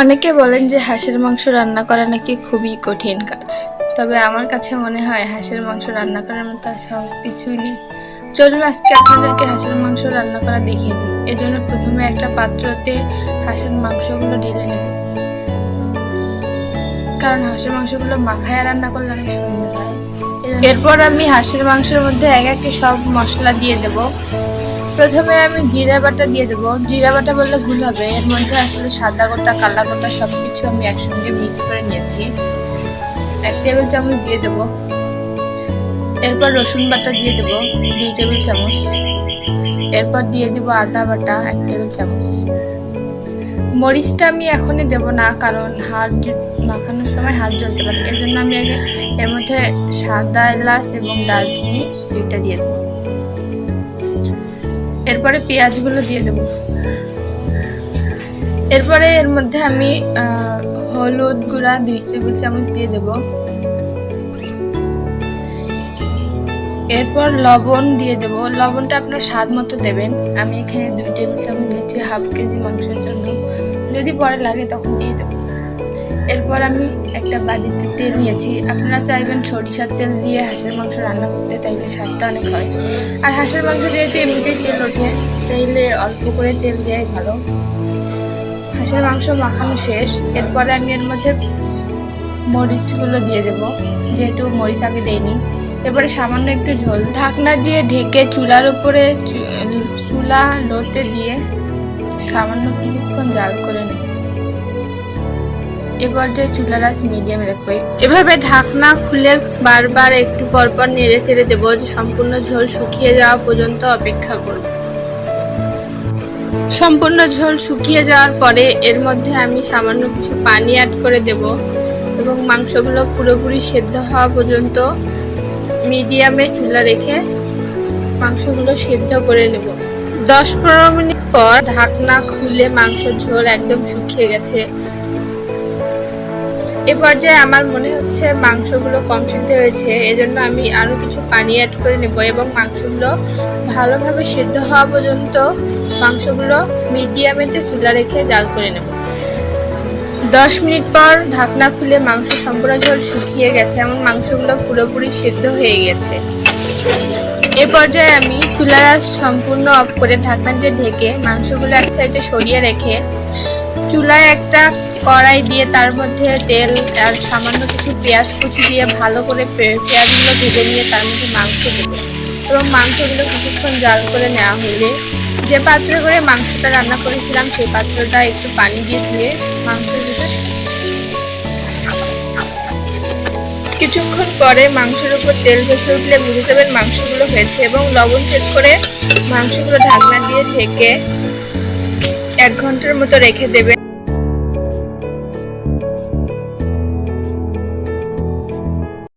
অনেকে বলেন যে হাঁসের মাংস রান্না করা নাকি খুবই কঠিন কাজ। তবে আমার কাছে মনে হয় হাঁসের মাংস রান্না করার মতো সহজ কিছুই নেই। চলুন আজকে আপনাদেরকে হাঁসের মাংস রান্না করা দেখিয়ে দিই। এজন্য প্রথমে একটা পাত্রতে হাঁসের মাংসগুলো ঢেলে নেব। কারণ হাঁসের মাংসগুলো মাখায় রান্না করলে অনেক সুন্দর হয়। এরপর আমি হাঁসের মাংসের মধ্যে এক একে সব মশলা দিয়ে দেব। প্রথমে আমি জিরা বাটা দিয়ে দেবো। জিরা বাটা বললে ভুল হবে। এর মধ্যে আসলে সাদা গোটা, কালা গোটা সব কিছু আমি একসঙ্গে মিক্স করে নিয়েছি। এক টেবিল চামচ দিয়ে দেবো। এরপর রসুন বাটা দিয়ে দেবো, দুই টেবিল চামচ। এরপর দিয়ে দেবো আদা বাটা, এক টেবিল চামচ। মরিচটা আমি এখনই দেবো না, কারণ হাত জ- মাখানোর সময় হাত জ্বলতে পারে। জন্য আমি আগে এর মধ্যে সাদা এলাচ এবং দারচিনি দুইটা দিয়ে দেবো। এরপরে পেঁয়াজগুলো দিয়ে দেবো। এরপরে এর মধ্যে আমি হলুদ গুঁড়া দুই টেবিল চামচ দিয়ে দেব। এরপর লবণ দিয়ে দেব। লবণটা আপনার স্বাদ মতো দেবেন। আমি এখানে দুই টেবিল চামচ দিচ্ছি হাফ কেজি মাংসের জন্য। যদি পরে লাগে তখন দিয়ে দেবো। এরপর আমি একটা বাড়িতে তেল নিয়েছি। আপনারা চাইবেন সরিষার তেল দিয়ে হাঁসের মাংস রান্না করতে, তাইলে স্বাদটা অনেক হয়। আর হাঁসের মাংস যেহেতু এমনিতেই তেল ওঠে, তাইলে অল্প করে তেল দেওয়াই ভালো। হাঁসের মাংস মাখানো শেষ। এরপরে আমি এর মধ্যে মরিচগুলো দিয়ে দেব। যেহেতু মরিচ আগে দেইনি। এরপরে সামান্য একটু ঝোল। ঢাকনা দিয়ে ঢেকে চুলার উপরে চুলা লোতে দিয়ে সামান্য কিছুক্ষণ জাল করে নেব। এবার যে চুলার আঁচ মিডিয়ামে রাখব এভাবে ঢাকনা খুলে বারবার একটু পরপর নেড়ে চেড়ে দেবো, যে সম্পূর্ণ ঝোল শুকিয়ে যাওয়া পর্যন্ত অপেক্ষা করব। সম্পূর্ণ ঝোল শুকিয়ে যাওয়ার পরে এর মধ্যে আমি সামান্য কিছু পানি অ্যাড করে দেব এবং মাংসগুলো পুরোপুরি সেদ্ধ হওয়া পর্যন্ত মিডিয়ামে চুলা রেখে মাংসগুলো সেদ্ধ করে নেব। দশ পনেরো মিনিট পর ঢাকনা খুলে মাংসের ঝোল একদম শুকিয়ে গেছে। এ পর্যায়ে আমার মনে হচ্ছে মাংসগুলো কম সিদ্ধ হয়েছে, এজন্য আমি আরও কিছু পানি অ্যাড করে নেব এবং মাংসগুলো ভালোভাবে সেদ্ধ হওয়া পর্যন্ত মাংসগুলো মিডিয়ামেতে চুলা রেখে জাল করে নেব। দশ মিনিট পর ঢাকনা খুলে মাংস সম্পূর্ণ ঝোল শুকিয়ে গেছে এবং মাংসগুলো পুরোপুরি সেদ্ধ হয়ে গেছে। এ পর্যায়ে আমি আঁচ সম্পূর্ণ অফ করে ঢাকনা দিয়ে ঢেকে মাংসগুলো এক সাইডে সরিয়ে রেখে চুলায় একটা কড়াই দিয়ে তার মধ্যে তেল আর সামান্য কিছু পেঁয়াজ কুচি দিয়ে ভালো করে পেঁয়াজগুলো ভেজে নিয়ে তার মধ্যে মাংস দেবো। এবং মাংসগুলো কিছুক্ষণ জাল করে নেওয়া হলে যে পাত্রে করে মাংসটা রান্না করেছিলাম সেই পাত্রটা একটু পানি দিয়ে ধুয়ে মাংসের কিছুক্ষণ পরে মাংসের উপর তেল ভেসে উঠলে বুঝে যাবেন মাংসগুলো হয়েছে এবং লবণ চেক করে মাংসগুলো ঢাকনা দিয়ে ঢেকে এক ঘণ্টার মতো রেখে দেবেন।